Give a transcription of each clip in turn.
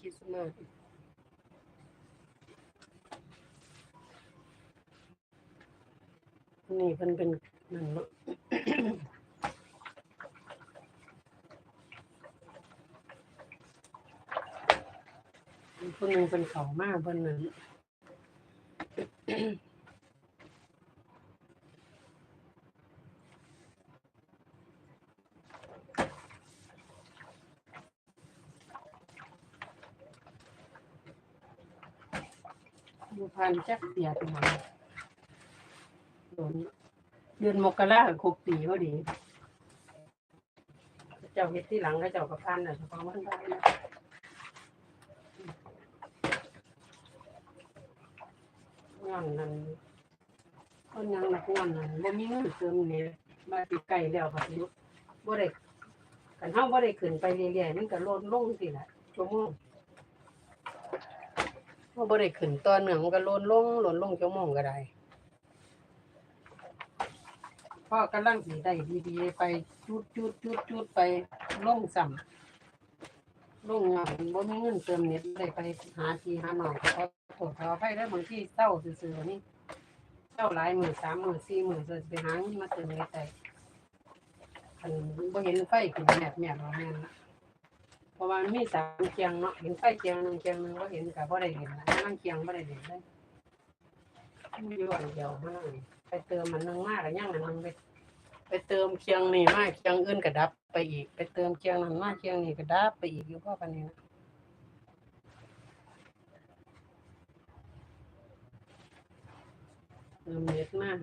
คริสต์มาสนี่เพิ่นเป็นนั่นเนาะคนหนึ่งเป็นเขามากเพิ่นนั้น บูพันจักเสียไปหมดโดนเดือนมกราครบปีพอดี เจ้าเฮ็ดที่หลังก็เจ้ากับพันน่ะเฉพาะมันได้นะงอนนั่นคนยังนักงอนนั่นบ่มีเงินเติมนี่มาติไกลแล้วครับลูกบ่ได้กันเฮาบ่ได้ขึ้นไปเรื่อยๆมันก็ลดลงสิล่ะชั่วโมง เฮาบ่ได้ขึ้นต่อเหนื่องมันก็ลดลงลดลงชั่วโมงก็ได้พ่อกำลังสิได้ดีๆไปจุดจุดจุดจุดไปลงซ้ำลงงานบ่มีเงินเติมเน็ตได้ไปหาทีหาหน่องขอโทษขออภัยได้บางที่เศร้าซื่อๆนี่เศร้าหลายหมื่นสามหมื่นสี่หมื่นจะไปหาเงินมาเติมเน็ตได้บ่เห็นไฟขึ้นแมบแมบเราแม่นละ ราะว่ามีสามเคียงเนาะเห็นไฟเคียงหนึ่งเคียงหนึ่งบ่เห็นก็บ่ได้เห็นละนั่งเคียงบ่ได้เห็นเลยมีอยู่อันเดียวมากไปเติมมันนึงมากแล้วยังอันนึงไปไปเติมเคียงนี่มากเคียงอื่นก็ดับ ไปอีก ไปเติมเคียงนั้นมากเคียงนี่ก็ดับไปอีกอยู่เพราะกันนี้นะเติมเน็ตมาก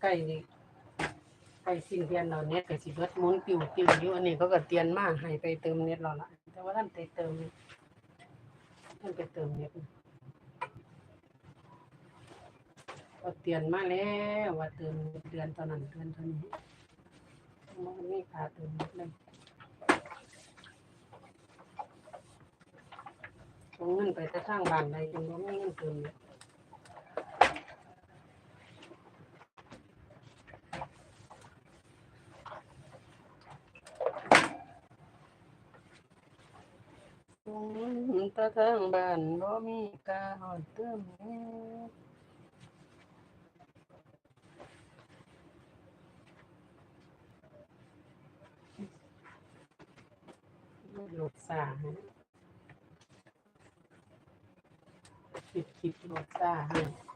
ใกล้นี่ ใกล้สิ้นเดือนเราเน็ตก็สิเบิดหมุนปิวปิวอยู่อันนี้เขาก็เตือนมาให้ไปเติมเน็ตเราละแต่ว่าท่านไปเติมท่านไปเติมเน็ตก็เตือนมาแล้วว่าเตือนเดือนตอนนั้นเดือนเท่านี้มันมีค่าเตือนหมเลยเงินไปแต่ทางบ้านใดจนว่าไม่เงินเติมเลยส่ ตะทางบ้านบ่มีกาหอดเติมเงินหลดสาคิดคิดหลดสาให้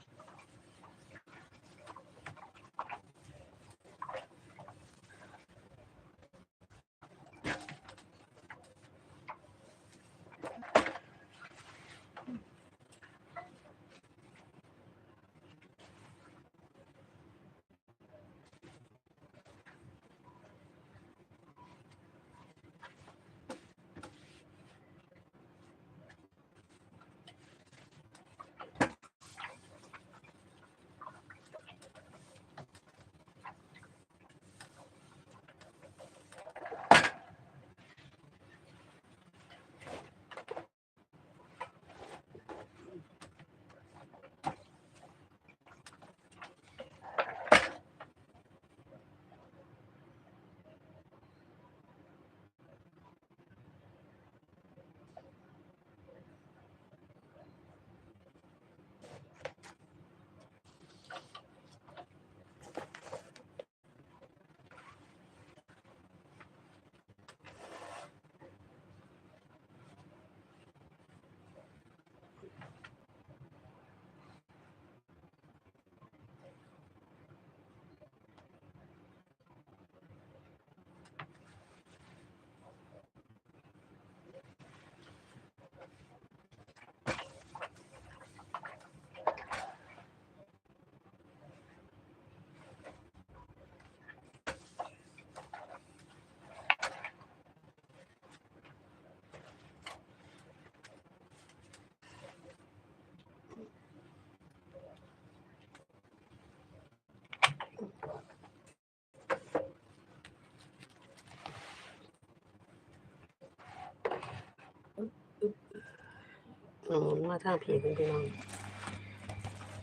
อืมมาทางผีเป็นพี่น้อง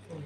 อืม